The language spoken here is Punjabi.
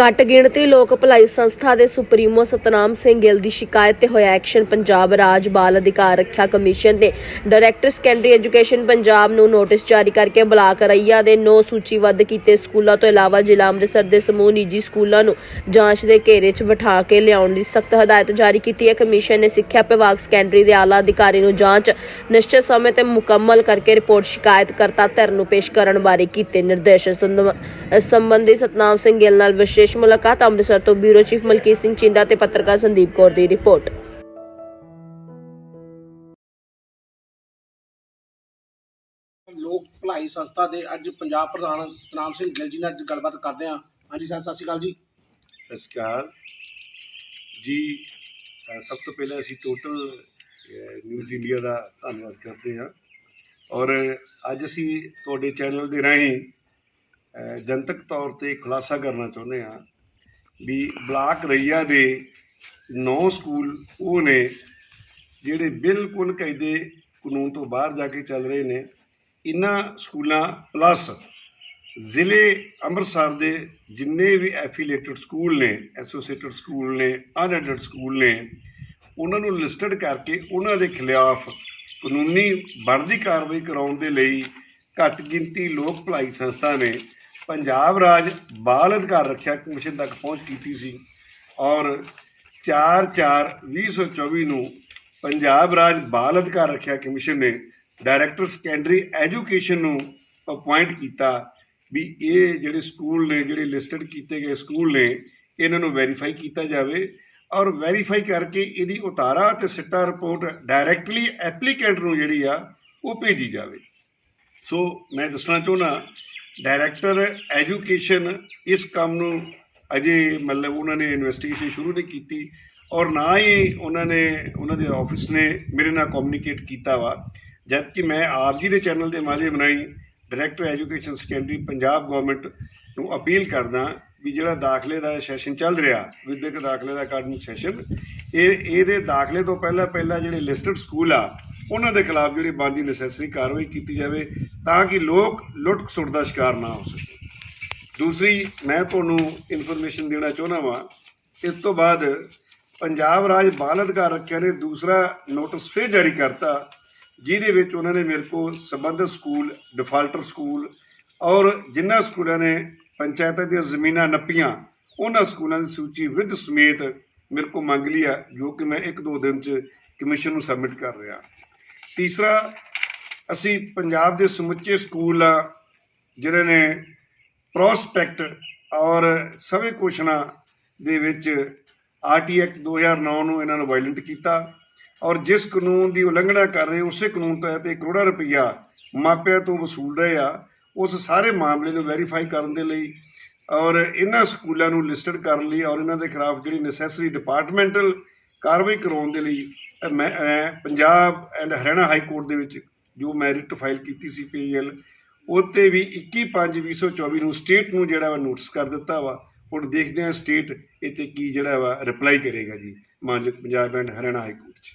ਘੱਟ ਗਿਣਤੀ ਲੋਕ ਭਲਾਈ ਸੰਸਥਾ ਦੇ ਸੁਪਰੀਮੋ ਸਤਨਾਮ ਸਿੰਘ ਗਿੱਲ ਦੀ ਸ਼ਿਕਾਇਤ ਤੇ ਹੋਇਆ ਐਕਸ਼ਨ। ਪੰਜਾਬ ਰਾਜ ਬਾਲ ਅਧਿਕਾਰ ਰੱਖਿਆ ਕਮਿਸ਼ਨ ਨੇ ਡਾਇਰੈਕਟਰ ਸੈਕੰਡਰੀ ਐਜੂਕੇਸ਼ਨ ਪੰਜਾਬ ਨੂੰ ਨੋਟਿਸ ਜਾਰੀ ਕਰਕੇ ਬਲਾਕ ਰਈਆ ਦੇ ਨੌ ਸੂਚੀਬੱਧ ਕੀਤੇ ਸਕੂਲਾਂ ਤੋਂ ਇਲਾਵਾ ਜ਼ਿਲ੍ਹਾ ਅੰਮ੍ਰਿਤਸਰ ਦੇ ਸਮੂਹ ਨਿੱਜੀ ਸਕੂਲਾਂ ਨੂੰ ਜਾਂਚ ਦੇ ਘੇਰੇ 'ਚ ਬਿਠਾ ਕੇ ਲਿਆਉਣ ਦੀ ਸਖਤ ਹਦਾਇਤ ਜਾਰੀ ਕੀਤੀ ਹੈ। ਕਮਿਸ਼ਨ ਨੇ ਸਿੱਖਿਆ ਵਿਭਾਗ ਸੈਕੰਡਰੀ ਦੇ ਆਲਾ ਅਧਿਕਾਰੀ ਨੂੰ ਜਾਂਚ ਨਿਸ਼ਚਿਤ ਸਮੇਂ ਤੇ ਮੁਕੰਮਲ ਕਰਕੇ ਰਿਪੋਰਟ ਸ਼ਿਕਾਇਤਕਰਤਾ ਧਿਰ ਨੂੰ ਪੇਸ਼ ਕਰਨ ਬਾਰੇ ਕੀਤੇ ਨਿਰਦੇਸ਼। ਸੰਬੰਧੀ ਸਤਨਾਮ ਸਿੰਘ ਗਿੱਲ ਨਾਲ ਵਿਸ਼ੇਸ਼ ਮੁਲਾਕਾਤ ਅੰਮ੍ਰਿਤਸਰ ਤੋਂ ਬਿਊਰੋ ਚੀਫ ਮਲਕੀਤ ਸਿੰਘ ਚਿੰਦਾ ਤੇ ਪੱਤਰਕਾਰ ਸੰਦੀਪ ਕੌਰ ਦੀ ਰਿਪੋਰਟ। ਲੋਕ ਭਲਾਈ ਸੰਸਥਾ ਦੇ ਅੱਜ ਪੰਜਾਬ ਪ੍ਰਧਾਨ ਸਤਨਾਮ ਸਿੰਘ ਗਿੱਲ ਜੀ ਨਾਲ ਅੱਜ ਗੱਲਬਾਤ ਕਰਦੇ ਹਾਂ। ਹਾਂਜੀ ਸਰ ਸਤਿ ਸ਼੍ਰੀ ਅਕਾਲ ਜੀ। ਸਤਿ ਸ਼੍ਰੀ ਅਕਾਲ। ਜੀ ਸਭ ਤੋਂ ਪਹਿਲਾਂ ਅਸੀਂ ਟੋਟਲ ਨਿਊਜ਼ ਇੰਡੀਆ ਦਾ ਧੰਨਵਾਦ ਕਰਦੇ ਹਾਂ। ਔਰ ਅੱਜ ਅਸੀਂ ਤੁਹਾਡੇ ਚੈਨਲ ਦੇ ਰਾਹੀਂ ਜਨਤਕ ਤੌਰ ਤੇ ਖੁਲਾਸਾ ਕਰਨਾ ਚਾਹੁੰਦੇ ਹਾਂ ਵੀ ਬਲਾਕ ਰਈਆ ਦੇ ਨੌ ਸਕੂਲ ਉਹ ਨੇ ਜਿਹੜੇ ਬਿਲਕੁਲ ਕਾਇਦੇ ਕਾਨੂੰਨ ਤੋਂ ਬਾਹਰ ਜਾ ਕੇ ਚੱਲ ਰਹੇ ਨੇ, ਇਨ੍ਹਾਂ ਸਕੂਲਾਂ ਪਲੱਸ ਜ਼ਿਲ੍ਹੇ ਅੰਮ੍ਰਿਤਸਰ ਦੇ ਜਿੰਨੇ ਵੀ ਐਫੀਲੀਏਟਡ ਸਕੂਲ ਨੇ, ਐਸੋਸੀਏਟਡ ਸਕੂਲ ਨੇ ਅਨਐਡਡ ਸਕੂਲ ਨੇ ਉਹਨਾਂ ਨੂੰ ਲਿਸਟਡ ਕਰਕੇ ਉਹਨਾਂ ਦੇ ਖਿਲਾਫ ਕਾਨੂੰਨੀ ਬਣਦੀ ਕਾਰਵਾਈ ਕਰਾਉਣ ਦੇ ਲਈ ਘੱਟ ਗਿਣਤੀ ਲੋਕ ਭਲਾਈ ਸੰਸਥਾ ਨੇ ਪੰਜਾਬ ਰਾਜ ਬਾਲ ਅਧਿਕਾਰ ਰੱਖਿਆ ਕਮਿਸ਼ਨ ਤੱਕ ਪਹੁੰਚ ਕੀਤੀ ਸੀ ਔਰ 4/4/2024 ਨੂੰ ਪੰਜਾਬ ਰਾਜ ਬਾਲ ਅਧਿਕਾਰ ਰੱਖਿਆ ਕਮਿਸ਼ਨ ਨੇ ਡਾਇਰੈਕਟਰ ਸੈਕੰਡਰੀ ਐਜੂਕੇਸ਼ਨ ਨੂੰ ਅਪਾਇੰਟ ਕੀਤਾ ਵੀ ਇਹ ਜਿਹੜੇ ਸਕੂਲ ਨੇ, ਜਿਹੜੇ ਲਿਸਟਡ ਕੀਤੇ ਗਏ ਸਕੂਲ ਨੇ, ਇਹਨਾਂ ਨੂੰ ਵੈਰੀਫਾਈ ਕੀਤਾ ਜਾਵੇ ਔਰ ਵੈਰੀਫਾਈ ਕਰਕੇ ਇਹਦੀ ਉਤਾਰਾ ਤੇ ਸਿੱਟਾ ਰਿਪੋਰਟ ਡਾਇਰੈਕਟਲੀ ਐਪਲੀਕੈਂਟ ਨੂੰ ਜਿਹੜੀ ਆ ਉਹ ਭੇਜੀ ਜਾਵੇ। ਸੋ ਮੈਂ ਦੱਸਣਾ ਚਾਹੁੰਦਾ ਡਾਇਰੈਕਟਰ ਐਜੂਕੇਸ਼ਨ ਇਸ ਕੰਮ ਨੂੰ ਅਜੇ ਮਤਲਬ ਉਹਨਾਂ ਨੇ ਇਨਵੈਸਟੀਗੇਸ਼ਨ ਸ਼ੁਰੂ ਨਹੀਂ ਕੀਤੀ ਔਰ ਨਾ ਹੀ ਉਹਨਾਂ ਨੇ, ਉਹਨਾਂ ਦੇ ਆਫਿਸ ਨੇ ਮੇਰੇ ਨਾਲ ਕਮਿਊਨੀਕੇਟ ਕੀਤਾ ਵਾ। ਜਦ ਕਿ ਮੈਂ ਆਪ ਜੀ ਦੇ ਚੈਨਲ ਦੇ ਮਾਧਿਅਮ ਰਾਹੀਂ director education secondary Punjab government ਨੂੰ ਅਪੀਲ ਕਰਦਾ ਵੀ ਜਿਹੜਾ ਦਾਖਲੇ ਦਾ ਸੈਸ਼ਨ ਚੱਲ ਰਿਹਾ, ਵਿਦਿਅਕ ਦਾਖਲੇ ਦਾ ਅਕੈਡਮਿਕ ਸੈਸ਼ਨ ਇਹ, ਇਹਦੇ ਦਾਖਲੇ ਤੋਂ ਪਹਿਲਾਂ ਪਹਿਲਾਂ ਜਿਹੜੇ ਲਿਸਟਡ ਸਕੂਲ ਆ ਉਹਨਾਂ ਦੇ ਖਿਲਾਫ ਜਿਹੜੀ ਬਣਦੀ ਨੈਸੈਸਰੀ ਕਾਰਵਾਈ ਕੀਤੀ ਜਾਵੇ ਤਾਂ ਕਿ ਲੋਕ ਲੁੱਟ ਖਸੁੱਟ ਦਾ ਸ਼ਿਕਾਰ ਨਾ ਹੋ ਸਕਣ। ਦੂਸਰੀ, ਮੈਂ ਤੁਹਾਨੂੰ ਇਨਫੋਰਮੇਸ਼ਨ ਦੇਣਾ ਚਾਹੁੰਦਾ ਵਾਂ, ਇਸ ਤੋਂ ਬਾਅਦ ਪੰਜਾਬ ਰਾਜ ਬਾਲ ਅਧਿਕਾਰ ਰੱਖਿਆ ਨੇ ਦੂਸਰਾ ਨੋਟਿਸ ਫੇਰ ਜਾਰੀ ਕਰਤਾ, ਜਿਹਦੇ ਵਿੱਚ ਉਹਨਾਂ ਨੇ ਮੇਰੇ ਕੋਲ ਸੰਬੰਧਿਤ ਸਕੂਲ ਡਿਫਾਲਟਰ ਸਕੂਲ ਔਰ ਜਿਨ੍ਹਾਂ ਸਕੂਲਾਂ ਨੇ ਪੰਚਾਇਤਾਂ ਦੀਆਂ ਜ਼ਮੀਨਾਂ ਨੱਪੀਆਂ, ਉਹਨਾਂ ਸਕੂਲਾਂ ਦੀ ਸੂਚੀ ਵਿਦ ਸਮੇਤ ਮੇਰੇ ਕੋਲ ਮੰਗ ਲਈ ਆ, ਜੋ ਕਿ ਮੈਂ ਇੱਕ ਦੋ ਦਿਨ ਚ ਕਮਿਸ਼ਨ ਨੂੰ ਸਬਮਿਟ ਕਰ ਰਿਹਾ। ਤੀਸਰਾ, ਅਸੀਂ ਪੰਜਾਬ ਦੇ ਸਮੁੱਚੇ ਸਕੂਲ ਜਿਹੜੇ ਨੇ ਪ੍ਰੋਸਪੈਕਟ ਔਰ ਸਵੇ ਕੁਸ਼ਨਾ ਦੇ ਵਿੱਚ ਆਰਟੀ ਐਕਟ 2009 ਨੂੰ ਇਹਨਾਂ ਨੇ ਵਾਇਲੈਂਟ ਕੀਤਾ ਔਰ ਜਿਸ ਕਾਨੂੰਨ ਦੀ ਉਲੰਘਣਾ ਕਰ ਰਹੇ, ਉਸੇ ਕਾਨੂੰਨ ਤਹਿਤ ਇਹ ਕਰੋੜਾਂ ਰੁਪਈਆ ਮਾਪਿਆਂ ਤੋਂ ਵਸੂਲ ਰਹੇ ਆ, ਉਸ ਸਾਰੇ ਮਾਮਲੇ ਨੂੰ ਵੈਰੀਫਾਈ ਕਰਨ ਦੇ ਲਈ ਔਰ ਇਹਨਾਂ ਸਕੂਲਾਂ ਨੂੰ ਲਿਸਟਡ ਕਰਨ ਲਈ ਔਰ ਇਹਨਾਂ ਦੇ ਖਿਲਾਫ ਜਿਹੜੀ ਨੈਸੈਸਰੀ ਡਿਪਾਰਟਮੈਂਟਲ ਕਾਰਵਾਈ ਕਰਾਉਣ ਦੇ ਲਈ ਮੈਂ Punjab and Haryana high court ਦੇ ਵਿੱਚ ਜੋ ਮੈਰਿਟ ਫਾਈਲ ਕੀਤੀ ਸੀ ਪੀਐਲ ਉੱਤੇ ਵੀ 21/5/2024 ਨੂੰ ਸਟੇਟ ਨੂੰ ਜਿਹੜਾ ਵਾ ਨੋਟਿਸ ਕਰ ਦਿੱਤਾ ਵਾ। ਹੁਣ ਦੇਖਦੇ ਹਾਂ ਸਟੇਟ ਇੱਥੇ ਕੀ ਜਿਹੜਾ ਵਾ ਰਿਪਲਾਈ ਕਰੇਗਾ ਜੀ। ਮਾਨਯੋਗ Punjab and Haryana high court 'ਚ।